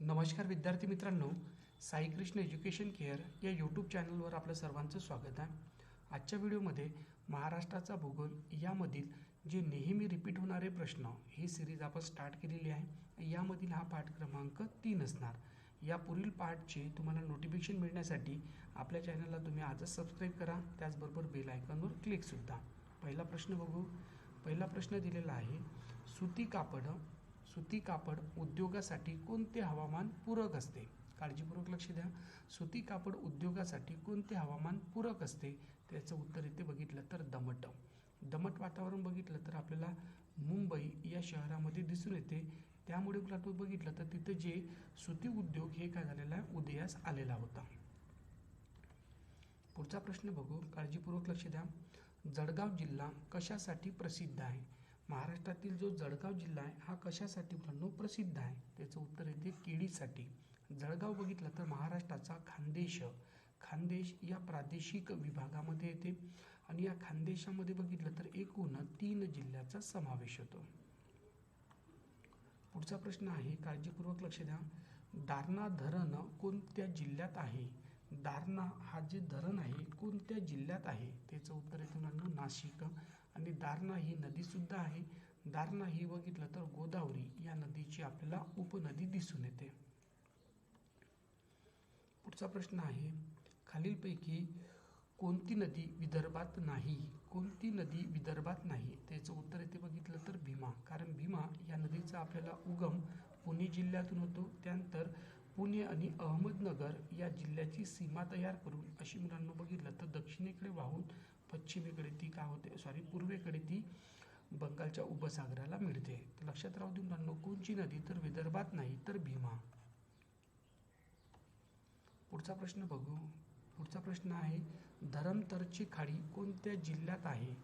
नमस्कार विद्यार्थी मित्रांनो साईकृष्ण एज्युकेशन केअर या यूट्यूब चॅनलवर आपलं सर्वांचं स्वागत आहे. आजच्या व्हिडिओमध्ये महाराष्ट्राचा भूगोल यामधील जे नेहमी रिपीट होणारे प्रश्न ही सिरीज आपण स्टार्ट केलेली आहे. यामधील हा पाठ क्रमांक तीन असणार. या पुढील पाठचे तुम्हाला नोटिफिकेशन मिळण्यासाठी आपल्या चॅनलला तुम्ही आजच सबस्क्राईब करा. त्याचबरोबर बेल आयकॉनवर क्लिकसुद्धा पहिला प्रश्न बघू. पहिला प्रश्न दिलेला आहे सुती कापड सुती कापड उद्योगासाठी कोणते हवामान पूरक असते? काळजीपूर्वक लक्ष द्या. सुती कापड उद्योगासाठी कोणते हवामान पूरक असते? त्याचं उत्तर इथे बघितलं तर दमट. दमट वातावरण बघितलं तर आपल्याला मुंबई या शहरामध्ये दिसून येते. त्यामुळे तुला बघितलं तर तिथे जे सुती उद्योग हे काय झालेला आहे? उदयास आलेला होता. पुढचा प्रश्न बघू. काळजीपूर्वक लक्ष द्या. जळगाव जिल्हा कशासाठी प्रसिद्ध आहे? महाराष्ट्रातील जो जळगाव जिल्हा आहे हा कशासाठी मुलांनो प्रसिद्ध आहे? त्याचं उत्तर येते केळीसाठी. जळगाव बघितलं तर महाराष्ट्राचा खानदेश. खानदेश या प्रादेशिक विभागामध्ये येते. आणि या खानदेशामध्ये बघितलं तर एकूण तीन जिल्ह्याचा समावेश होतो. पुढचा प्रश्न आहे काळजीपूर्वक लक्ष द्या. दारणा धरण कोणत्या जिल्ह्यात आहे? दारणा हा जे धरण आहे कोणत्या जिल्ह्यात आहे? त्याचं उत्तर येते मुलांनो नाशिक. आणि दारणा ही नदीसुद्धा आहे. दारणा ही बघितलं तर गोदावरी या नदीची आपल्याला उपनदी दिसून येते. पुढचा प्रश्न आहे खालीलपैकी कोणती नदी विदर्भात नाही? कोणती नदी विदर्भात नाही? त्याचं उत्तर येते बघितलं तर भीमा. कारण भीमा या नदीचा आपल्याला उगम पुणे जिल्ह्यातून होतो. त्यानंतर पुणे आणि अहमदनगर या जिल्ह्याची सीमा तयार करून अशी मुलांना बघितलं तर दक्षिणेकडे वाहून पश्चिमेकडे ती काय होते? सॉरी पूर्वेकडे ती बंगालच्या उपसागराला मिळते. तर लक्षात राहू देऊन मुलांनो कोणची नदी तर विदर्भात नाही तर भीमा. पुढचा प्रश्न बघू. पुढचा प्रश्न आहे धरमतरची खाडी कोणत्या जिल्ह्यात आहे?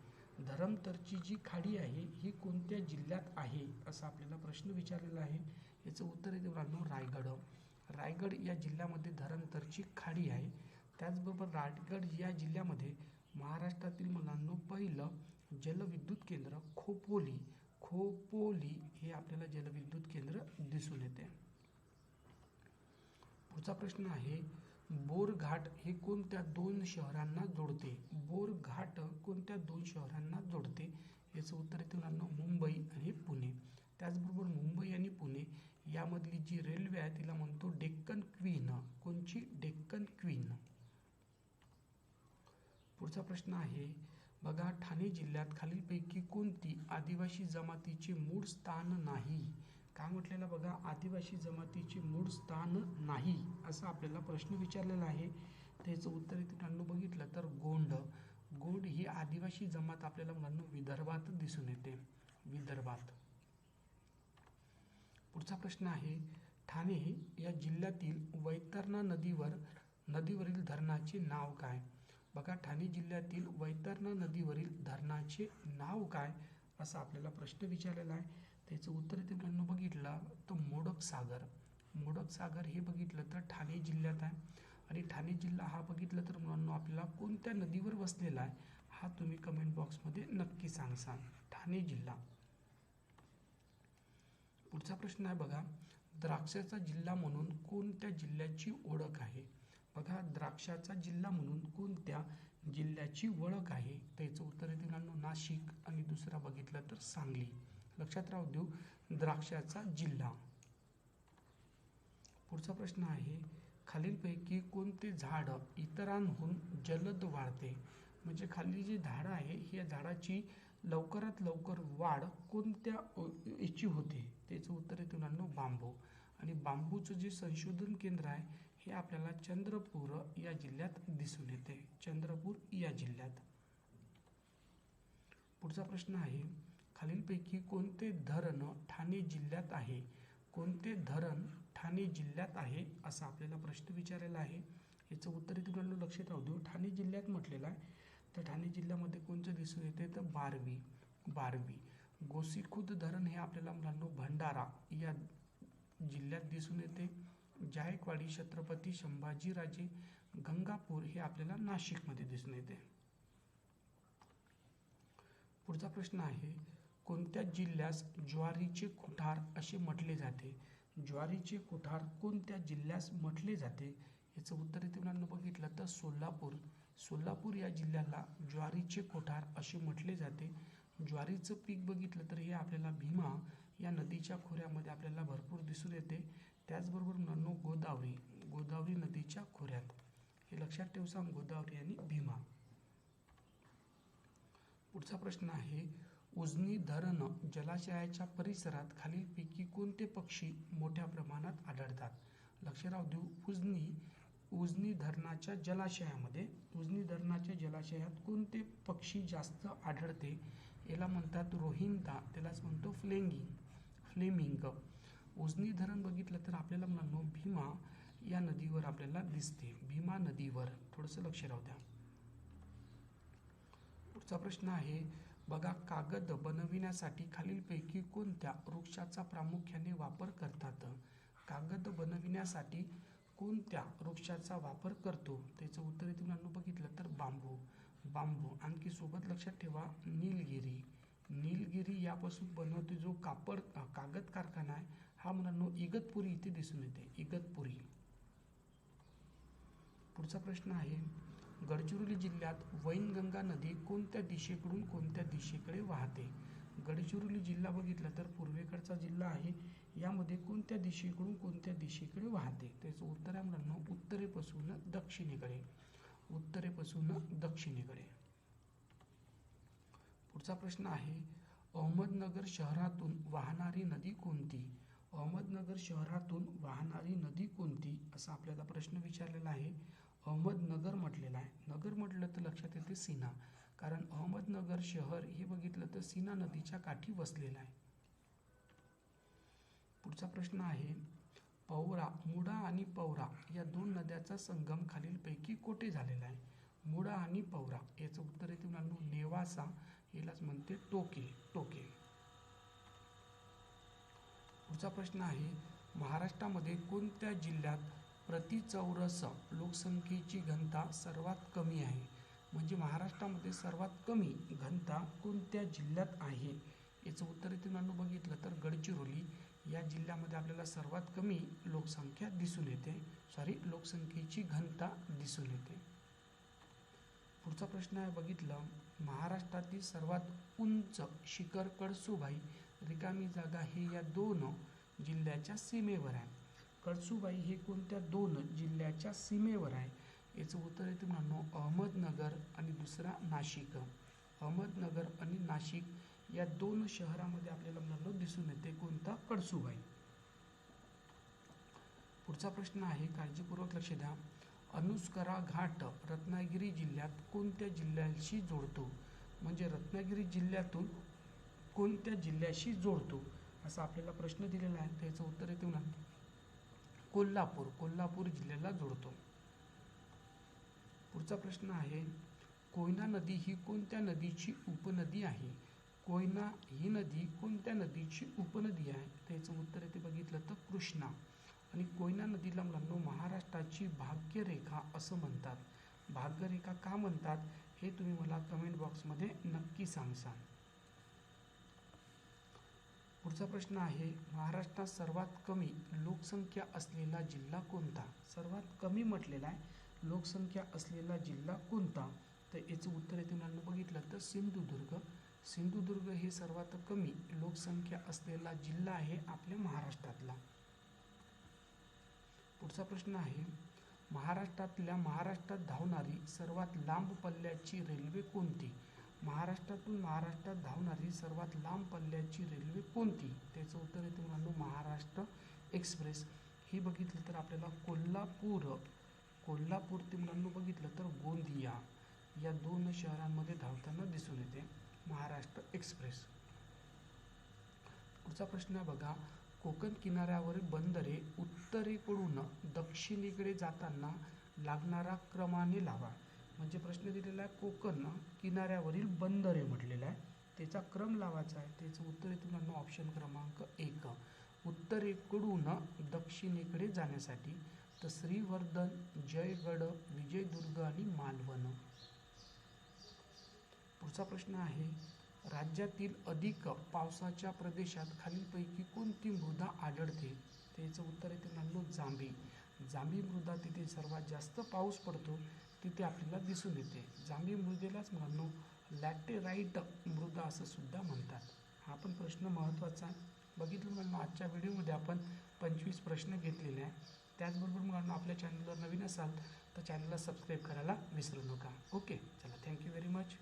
धरमतरची जी खाडी आहे ही कोणत्या जिल्ह्यात आहे? असा आपल्याला प्रश्न विचारलेला आहे. याचं उत्तर आहे मुलांनो रायगड. रायगड या जिल्ह्यामध्ये धरमतरची खाडी आहे. त्याचबरोबर रायगड या जिल्ह्यामध्ये महाराष्ट्रातील मुलांनो पहिलं जलविद्युत केंद्र खोपोली. खोपोली हे आपल्याला जलविद्युत केंद्र दिसून येते. पुढचा प्रश्न आहे बोरघाट हे कोणत्या दोन शहरांना जोडते? बोरघाट कोणत्या दोन शहरांना जोडते? याचं उत्तर येते मुलांना मुंबई आणि पुणे. त्याचबरोबर मुंबई आणि पुणे यामधली जी रेल्वे आहे तिला म्हणतो डेक्कन क्वीन. कोणची? डेक्कन क्वीन. पुढचा प्रश्न आहे बघा ठाणे जिल्ह्यात खालीलपैकी कोणती आदिवासी जमातीचे मूळ स्थान नाही? काय म्हटलेलं बघा आदिवासी जमातीचे मूळ स्थान नाही असा आपल्याला प्रश्न विचारलेला आहे. त्याचं उत्तर इथे बघितलं तर गोंड. गोंड ही आदिवासी जमात आपल्याला मुलांना विदर्भात दिसून येते. विदर्भात. पुढचा प्रश्न आहे ठाणे या जिल्ह्यातील वैतरणा नदीवर नदीवरील धरणाचे नाव काय? बघा ठाणे जिल्ह्यातील वैतरणा नदीवरील धरणाचे नाव काय असा आपल्याला प्रश्न विचारलेला आहे. त्याचं उत्तर ते मुलांना बघितलं तर मोडक सागर. मोडक सागर हे बघितलं तर ठाणे जिल्ह्यात आहे. आणि ठाणे जिल्हा हा बघितलं तर मुलांना आपल्याला कोणत्या नदीवर वसलेला आहे हा तुम्ही कमेंट बॉक्समध्ये नक्की सांगसाल ठाणे जिल्हा. पुढचा प्रश्न आहे बघा द्राक्षाचा जिल्हा म्हणून कोणत्या जिल्ह्याची ओळख आहे? बघा द्राक्षाचा जिल्हा म्हणून कोणत्या जिल्ह्याची ओळख आहे? त्याचं उत्तर येते मुलांना नाशिक. आणि दुसरा बघितलं तर सांगली. लक्षात राहू देऊ द्राक्षाचा जिल्हा. पुढचा प्रश्न आहे खालीलपैकी कोणते झाड इतरांहून जलद वाढते? म्हणजे खाली जी झाडं आहे या झाडाची लवकरात लवकर वाढ कोणत्या याची होते? त्याचं उत्तर येते मुलांना बांबू. आणि बांबूचं जे संशोधन केंद्र आहे हे आपल्याला चंद्रपूर या जिल्ह्यात दिसून येते. चंद्रपूर या जिल्ह्यात. पुढचा प्रश्न आहे खालीलपैकी कोणते धरण ठाणे जिल्ह्यात आहे? कोणते धरण ठाणे जिल्ह्यात आहे? असा आपल्याला प्रश्न विचारलेला आहे. याचं उत्तर इथे मुलांना लक्षात राहू देऊ. ठाणे जिल्ह्यात म्हटलेलं आहे. तर ठाणे जिल्ह्यामध्ये कोणतं दिसून येते? तर बारवी. बारवी. गोसीखुद धरण हे आपल्याला मुलांनो भंडारा या जिल्ह्यात दिसून येते. जायकवाडी छत्रपती संभाजीराजे गंगापूर हे आपल्याला नाशिकमध्ये दिसून येते. पुढचा प्रश्न आहे कोणत्या जिल्ह्यास ज्वारीचे कुठार असे म्हटले जाते? ज्वारीचे कोठार कोणत्या जिल्ह्यास म्हटले जाते? याचं उत्तर इथे मुलांना बघितलं तर सोलापूर. सोलापूर या जिल्ह्याला ज्वारीचे कोठार असे म्हटले जाते. ज्वारीचं पीक बघितलं तर हे आपल्याला भीमा या नदीच्या खोऱ्यामध्ये आपल्याला भरपूर दिसून येते. त्याचबरोबर मुलांनो गोदावरी. गोदावरी नदीच्या खोऱ्यात. हे लक्षात ठेवू सांग गोदावरी आणि भीमा. पुढचा प्रश्न आहे उजनी धरण जलाशयाच्या परिसरात खालीलपैकी कोणते पक्षी मोठ्या प्रमाणात आढळतात? लक्ष राहू देऊ उजनी उजनी धरणाच्या जलाशयामध्ये उजनी धरणाच्या जलाशयात कोणते पक्षी जास्त आढळते? याला म्हणतात रोहिंदा त्यालाच म्हणतो फ्लेंगिंग फ्लेमिंग. उजनी धरण बघितलं तर आपल्याला मुलांनो भीमा या नदीवर आपल्याला दिसते. भीमा नदीवर. थोडंसं लक्ष राहू द्या. पुढचा प्रश्न आहे बघा कागद बनविण्यासाठी खालीलपैकी कोणत्या वृक्षाचा प्रामुख्याने वापर करतात? कागद बनविण्यासाठी कोणत्या वृक्षाचा वापर करतो? त्याचं उत्तर येते मुलांना बघितलं तर बांबू. बांबू. आणखी सोबत लक्षात ठेवा नीलगिरी. नीलगिरी यापासून बनवते जो कापड कागद कारखाना आहे. मुलांनो इगतपुरी इथे दिसून येते. इगतपुरी. पुढचा प्रश्न आहे गडचिरोली जिल्ह्यात वैनगंगा नदी कोणत्या दिशेकडून कोणत्या दिशेकडे वाहते? गडचिरोली जिल्हा बघितला तर पूर्वेकडचा जिल्हा आहे यामध्ये कोणत्या दिशेकडून कोणत्या दिशेकडे वाहते? त्याचं उत्तर आहे मुलांना उत्तरेपासून दक्षिणेकडे. उत्तरेपासून दक्षिणेकडे. पुढचा प्रश्न आहे अहमदनगर शहरातून वाहणारी नदी कोणती? अहमदनगर शहरातून वाहणारी नदी कोणती? असा आपल्याला प्रश्न विचारलेला आहे. अहमदनगर म्हटलेला आहे. नगर म्हटलं तर लक्षात येते सीना. कारण अहमदनगर शहर हे बघितलं तर सीना नदीच्या काठी वसलेलं आहे. पुढचा प्रश्न आहे पौरा मुडा आणि पौरा या दोन नद्याचा संगम खालीलपैकी कोठे झालेला आहे? मुडा आणि पौरा याचं उत्तर येते मुलांनो नेवासा. यालाच म्हणते टोके टोके. पुढचा प्रश्न आहे महाराष्ट्रामध्ये कोणत्या जिल्ह्यात प्रति चौरस लोकसंख्येची घनता सर्वात कमी आहे? म्हणजे महाराष्ट्रामध्ये सर्वात कमी घनता कोणत्या जिल्ह्यात आहे? याचं उत्तर इथे बघितलं तर गडचिरोली. या जिल्ह्यामध्ये आपल्याला सर्वात कमी लोकसंख्या दिसून येते. सॉरी लोकसंख्येची घनता दिसून येते. पुढचा प्रश्न आहे बघितलं. महाराष्ट्रातील सर्वात उंच शिखर कळसुबाई रिकामी जागा हे या दोन जिल्ह्याच्या सीमेवर आहे. कळसुबाई हे कोणत्या दोन जिल्ह्याच्या सीमेवर आहे? याचं उत्तर येते म्हणून अहमदनगर आणि दुसरा नाशिक. अहमदनगर आणि नाशिक या दोन शहरामध्ये आपल्याला म्हणलं दिसून येते कोणता? कळसुबाई. पुढचा प्रश्न आहे काळजीपूर्वक लक्ष द्या. अनुस्करा घाट रत्नागिरी जिल्ह्यात कोणत्या जिल्ह्याशी जोडतो? म्हणजे रत्नागिरी जिल्ह्यातून कोणत्या जिल्ह्याशी जोडतो? असा आपल्याला प्रश्न दिलेला आहे. त्याचं उत्तर येते ना कोल्हापूर कोल्हापूर जिल्ह्याला जोडतो. पुढचा प्रश्न आहे कोयना नदी ही कोणत्या नदीची उपनदी आहे? कोयना ही नदी कोणत्या नदीची उपनदी आहे? त्याचं उत्तर येते बघितलं तर कृष्णा. आणि कोयना नदीला मुलांनो महाराष्ट्राची भाग्यरेखा असं म्हणतात. भाग्यरेखा का म्हणतात? हे तुम्ही मला कमेंट बॉक्समध्ये नक्की सांगसाल पुढचा प्रश्न आहे महाराष्ट्रात सर्वात कमी लोकसंख्या असलेला जिल्हा कोणता? सर्वात कमी म्हटलेला आहे लोकसंख्या असलेला जिल्हा कोणता? तर याचं उत्तर येते मुलांना बघितलं तर सिंधुदुर्ग. सिंधुदुर्ग हे सर्वात कमी लोकसंख्या असलेला जिल्हा आहे आपल्या महाराष्ट्रातला. पुढचा प्रश्न आहे महाराष्ट्रातल्या महाराष्ट्रात धावणारी सर्वात लांब पल्ल्याची रेल्वे कोणती? महाराष्ट्रातून महाराष्ट्रात धावणारी सर्वात लांब पल्ल्याची रेल्वे कोणती? त्याचं उत्तर येते मुलांनो महाराष्ट्र एक्सप्रेस. ही बघितलं तर आपल्याला कोल्हापूर कोल्हापूर ते मुलांना बघितलं तर गोंदिया या दोन शहरांमध्ये धावताना दिसून येते महाराष्ट्र एक्सप्रेस. पुढचा प्रश्न आहे बघा कोकण किनाऱ्यावरील बंदरे उत्तरेकडून दक्षिणेकडे जाताना लागणारा क्रमाने लावा. म्हणजे प्रश्न दिलेला आहे कोकण किनाऱ्यावरील बंदरे म्हटलेला आहे. त्याचा क्रम लावायचा आहे. त्याचं उत्तर आहे तुम्हाला ऑप्शन क्रमांक एक. उत्तरेकडून दक्षिणेकडे जाण्यासाठी तर श्रीवर्धन जयगड विजयदुर्ग आणि मालवण. पुढचा प्रश्न आहे राज्यातील अधिक पावसाच्या प्रदेशात खालीलपैकी कोणती मृदा आढळते? त्याचं उत्तर आहे मित्रांनो जांभी. जांभी मृदा तिथे सर्वात जास्त पाऊस पडतो. तिथे आपल्याला दिसून येते. जांभी मृदेलाच म्हणू लॅटेराईट मृदा असं सुद्धा म्हणतात. हा पण प्रश्न महत्त्वाचा आहे. बघितलं मित्रांनो आजच्या व्हिडिओमध्ये आपण पंचवीस प्रश्न घेतलेले आहे. त्याचबरोबर मित्रांनो आपल्या चॅनलवर नवीन असाल तर चॅनलला सबस्क्राईब करायला विसरू नका. ओके चला थँक्यू व्हेरी मच